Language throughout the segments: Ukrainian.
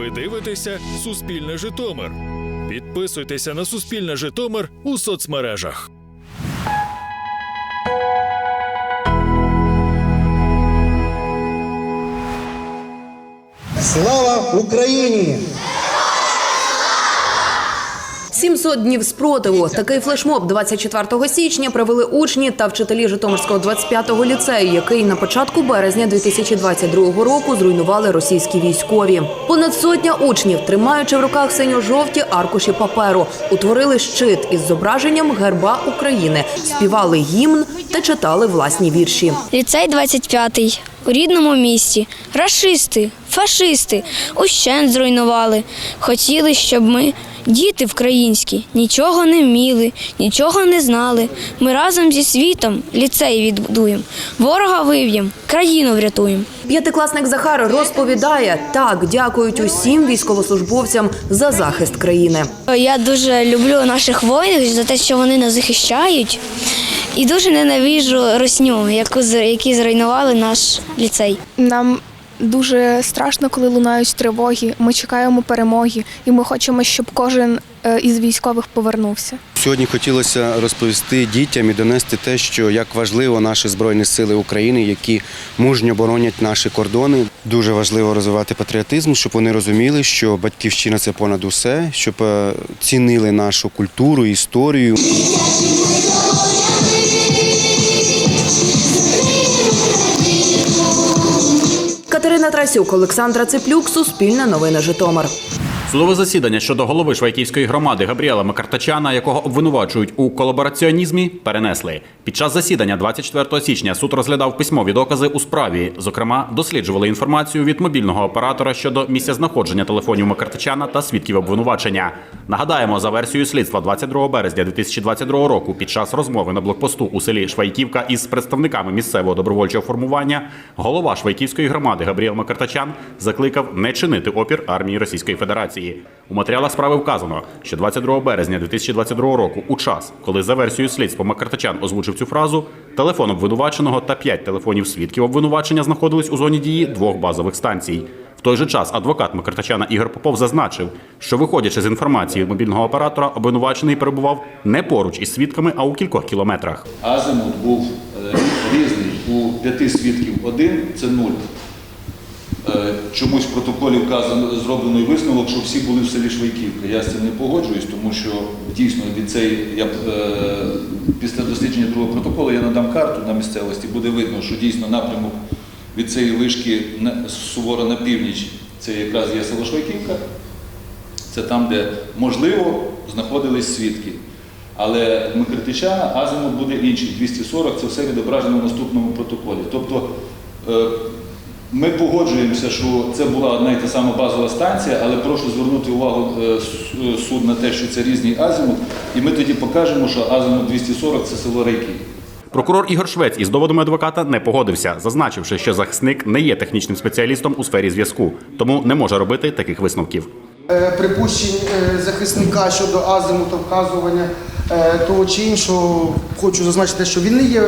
Ви дивитеся Суспільне Житомир. Підписуйтеся на Суспільне Житомир у соцмережах. Слава Україні! 700 днів спротиву. Такий флешмоб 24 січня провели учні та вчителі Житомирського 25-го ліцею, який на початку березня 2022 року зруйнували російські військові. Понад сотня учнів, тримаючи в руках синьо-жовті аркуші паперу, утворили щит із зображенням герба України, співали гімн та читали власні вірші. Ліцей 25-й. У рідному місті. Рашисти, фашисти, ущент зруйнували. Хотіли, щоб ми, діти українські, нічого не вміли, нічого не знали. Ми разом зі світом ліцей відбудуємо, ворога вив'єм, країну врятуємо. П'ятикласник Захар розповідає, так дякують усім військовослужбовцям за захист країни. Я дуже люблю наших воїнів за те, що вони нас захищають. І дуже ненавіжу росню, яку з- які зруйнували наш ліцей. Нам дуже страшно, коли лунають тривоги. Ми чекаємо перемоги, і ми хочемо, щоб кожен е, із військових повернувся. Сьогодні хотілося розповісти дітям і донести те, що як важливо наші збройні сили України, які мужньо боронять наші кордони. Дуже важливо розвивати патріотизм, щоб вони розуміли, що батьківщина це понад усе, щоб е, цінили нашу культуру, історію. Катерина Трасюк, Олександра Цеплюк, Суспільне новини Житомир. Судове засідання щодо голови швайківської громади Габріела Макартачана, якого обвинувачують у колабораціонізмі, перенесли. Під час засідання 24 січня суд розглядав письмові докази у справі. Зокрема, досліджували інформацію від мобільного оператора щодо місця знаходження телефонів Макартачана та свідків обвинувачення. Нагадаємо, за версією слідства 22 березня 2022 року, під час розмови на блокпосту у селі Швайківка із представниками місцевого добровольчого формування, голова Швайківської громади Габріел Макартачан закликав не чинити опір армії Російської Федерації. У матеріалах справи вказано, що 22 березня 2022 року, у час, коли за версією слідства Макартачан озвучив цю фразу, телефон обвинуваченого та п'ять телефонів свідків обвинувачення знаходились у зоні дії двох базових станцій. В той же час адвокат Макартачана Ігор Попов зазначив, що виходячи з інформації мобільного оператора, обвинувачений перебував не поруч із свідками, а у кількох кілометрах. Азимут був е, різний. У п'яти свідків один це нуль. Е, Чомусь в протоколі вказано зроблений висновок, що всі були в селі Швайківка. Я з цим не погоджуюсь, тому що дійсно від цієї я е, після дослідження другого протоколу я надам карту на місцевості, буде видно, що дійсно напрямок від цієї вишки суворо на північ це якраз є село Швайківка. Це там, де можливо знаходились свідки. Але Микритичана азимут буде інший. 240 це все відображено в наступному протоколі. Тобто е, ми погоджуємося, що це була одна і та сама базова станція, але прошу звернути увагу е, е, суд на те, що це різний азимут, і ми тоді покажемо, що азимут 240 це село Рейки. Прокурор Ігор Швець із доводами адвоката не погодився, зазначивши, що захисник не є технічним спеціалістом у сфері зв'язку, тому не може робити таких висновків. Е, Припущень захисника щодо азимута вказування того чи іншого, хочу зазначити, що він не є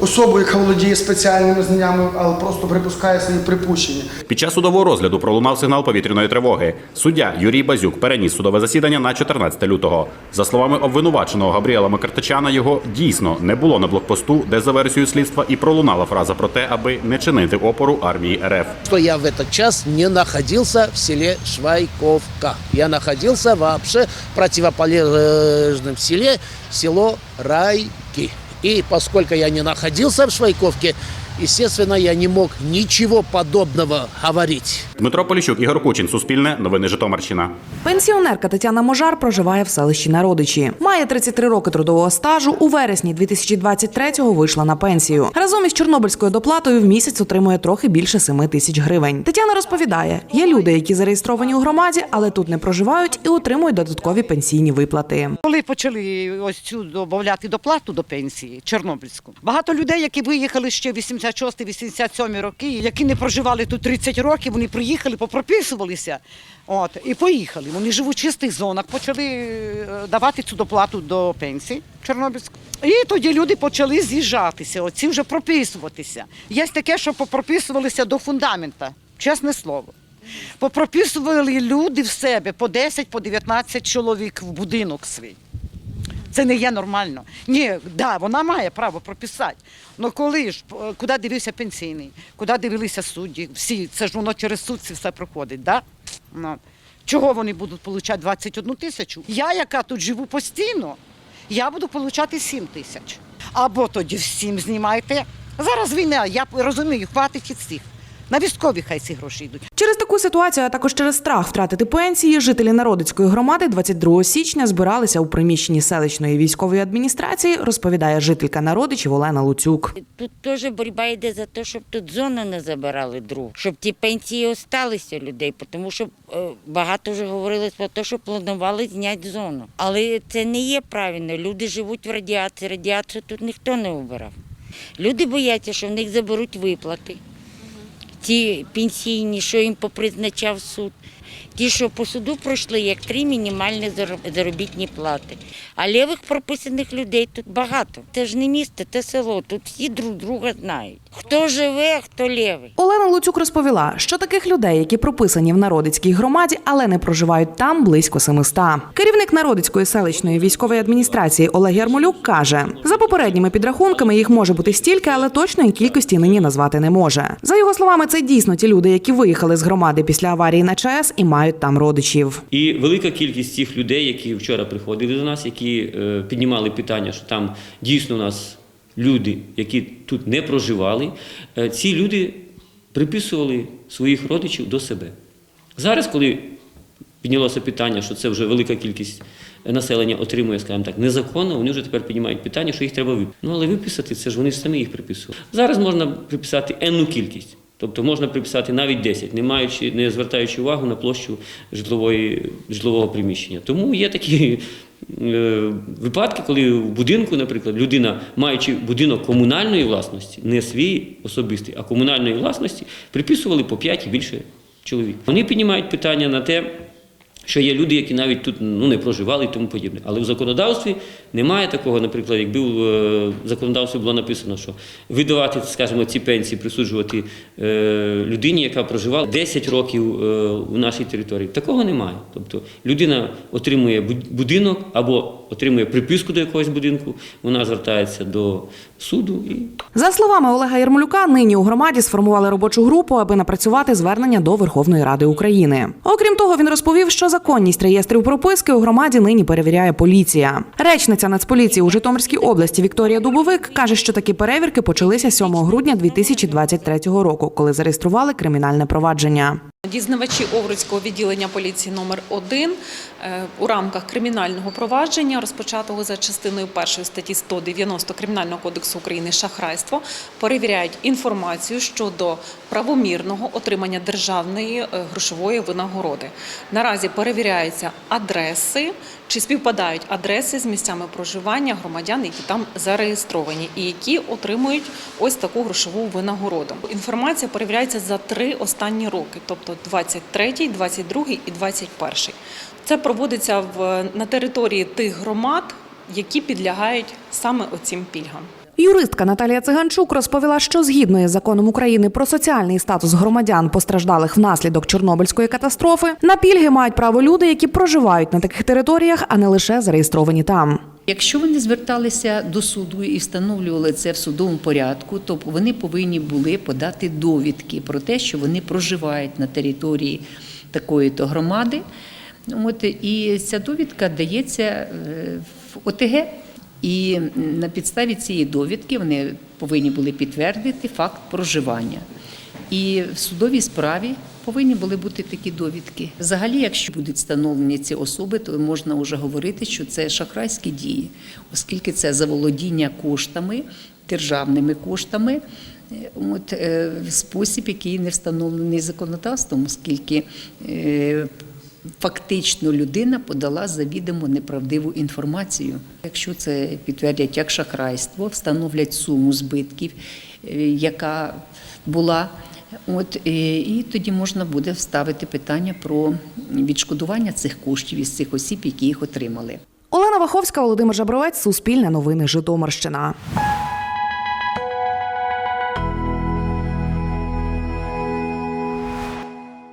особою, яка володіє спеціальними знаннями, але просто припускає свої припущення. Під час судового розгляду пролунав сигнал повітряної тривоги. Суддя Юрій Базюк переніс судове засідання на 14 лютого. За словами обвинуваченого Габріела Макартачана, його дійсно не було на блокпосту, де за версією слідства і пролунала фраза про те, аби не чинити опору армії РФ. что я в этот час не находился в селе Швайковка. Я находился вообще в противоположном селе, село Райки. И поскольку я не находился в Швайковке, естественно, я не мог ничего подобного говорить. Дмитро Поліщук, Ігор Кучин, Суспільне, Новини Житомирщина. Пенсіонерка Тетяна Можар проживає в селищі Народичі. Має 33 роки трудового стажу. У вересні 2023-го вийшла на пенсію. Разом із чорнобильською доплатою в місяць отримує трохи більше 7 тисяч гривень. Тетяна розповідає: є люди, які зареєстровані у громаді, але тут не проживають і отримують додаткові пенсійні виплати. Коли почали ось цю додати доплату до пенсії Чорнобильську, багато людей, які виїхали ще 86-87 роки, які не проживали тут 30 років, вони приїхали, попрописувалися. От і поїхали. Вони живуть в чистих зонах, почали е, давати цю доплату до пенсії Чорнобильську. І тоді люди почали з'їжджатися, оці вже прописуватися. Є таке, що попрописувалися до фундамента, чесне слово. Попрописували люди в себе по 10, по 19 чоловік в будинок свій. Це не є нормально. Ні, да, вона має право прописати. Але коли ж, е, куди дивився пенсійний, куди дивилися судді, всі, це ж воно через суд все проходить, да? Ну, чого вони будуть отримати 21 тисячу? Я, яка тут живу постійно, я буду отримати 7 тисяч. Або тоді всім знімайте. Зараз війна, я розумію, хватить і цих. На військові хай ці гроші йдуть. Через таку ситуацію, а також через страх втратити пенсії, жителі народицької громади 22 січня збиралися у приміщенні селищної військової адміністрації, розповідає жителька народичів Олена Луцюк. Тут теж боротьба йде за те, щоб тут зону не забирали друг, щоб ті пенсії осталися людей, тому що е, багато вже говорили про те, що планували зняти зону. Але це не є правильно. Люди живуть в радіації, радіацію тут ніхто не обирав. Люди бояться, що в них заберуть виплати. Ті пенсійні, що їм попризначав суд. Ті, що по суду пройшли, як три мінімальні заробітні плати. А лівих прописаних людей тут багато. Це ж не місто, це село. Тут всі друг друга знають. Хто живе, а хто лівий. Олена Луцюк розповіла, що таких людей, які прописані в народицькій громаді, але не проживають там, близько 700. Керівник народицької селищної військової адміністрації Олег Ярмолюк каже: за попередніми підрахунками їх може бути стільки, але точної кількості нині назвати не може. За його словами, це дійсно ті люди, які виїхали з громади після аварії на ЧАЕС і мають там родичів. І велика кількість цих людей, які вчора приходили до нас, які е, піднімали питання, що там дійсно у нас люди, які тут не проживали, е, ці люди приписували своїх родичів до себе. Зараз, коли піднялося питання, що це вже велика кількість населення отримує, скажімо так, незаконно, вони вже тепер піднімають питання, що їх треба виписати. Ну але виписати це ж вони ж самі їх приписували. Зараз можна приписати енну кількість. Тобто можна приписати навіть 10, не маючи, не звертаючи увагу на площу житлової, житлового приміщення. Тому є такі е, випадки, коли в будинку, наприклад, людина, маючи будинок комунальної власності, не свій особистий, а комунальної власності, приписували по 5 і більше чоловік. Вони піднімають питання на те, що є люди, які навіть тут ну, не проживали і тому подібне. Але в законодавстві немає такого, наприклад, якби в е, законодавстві було написано, що видавати, скажімо, ці пенсії, присуджувати е, людині, яка проживала 10 років е, у нашій території. Такого немає. Тобто людина отримує будинок або отримує приписку до якогось будинку, вона звертається до суду і За словами Олега Ярмолюка, нині у громаді сформували робочу групу, аби напрацювати звернення до Верховної Ради України. Окрім того, він розповів, що законність реєстрів прописки у громаді нині перевіряє поліція. Речниця Нацполіції у Житомирській області Вікторія Дубовик каже, що такі перевірки почалися 7 грудня 2023 року, коли зареєстрували кримінальне провадження. Дізнавачі Овруцького відділення поліції номер 1 у рамках кримінального провадження, розпочатого за частиною 1 статті 190 Кримінального кодексу України шахрайство, перевіряють інформацію щодо правомірного отримання державної е, грошової винагороди. Наразі перевіряються адреси, чи співпадають адреси з місцями проживання громадян, які там зареєстровані, і які отримують ось таку грошову винагороду. Інформація перевіряється за три останні роки, тобто 23, 22 і 21. Це проводиться в на території тих громад, які підлягають саме оцим пільгам. Юристка Наталія Циганчук розповіла, що згідно із законом України про соціальний статус громадян, постраждалих внаслідок Чорнобильської катастрофи, на пільги мають право люди, які проживають на таких територіях, а не лише зареєстровані там. Якщо вони зверталися до суду і встановлювали це в судовому порядку, то вони повинні були подати довідки про те, що вони проживають на території такої то громади. От і ця довідка дається е, в ОТГ. І на підставі цієї довідки вони повинні були підтвердити факт проживання. І в судовій справі повинні були бути такі довідки. Взагалі, якщо будуть встановлені ці особи, то можна вже говорити, що це шахрайські дії, оскільки це заволодіння коштами, державними коштами. е, От е, в спосіб, який не встановлений законодавством, оскільки е, фактично людина подала завідомо неправдиву інформацію. Якщо це підтвердять як шахрайство, встановлять суму збитків, е, яка була. От е, і тоді можна буде вставити питання про відшкодування цих коштів із цих осіб, які їх отримали. Олена Ваховська, Володимир Жабровець, Суспільне новини, Житомирщина.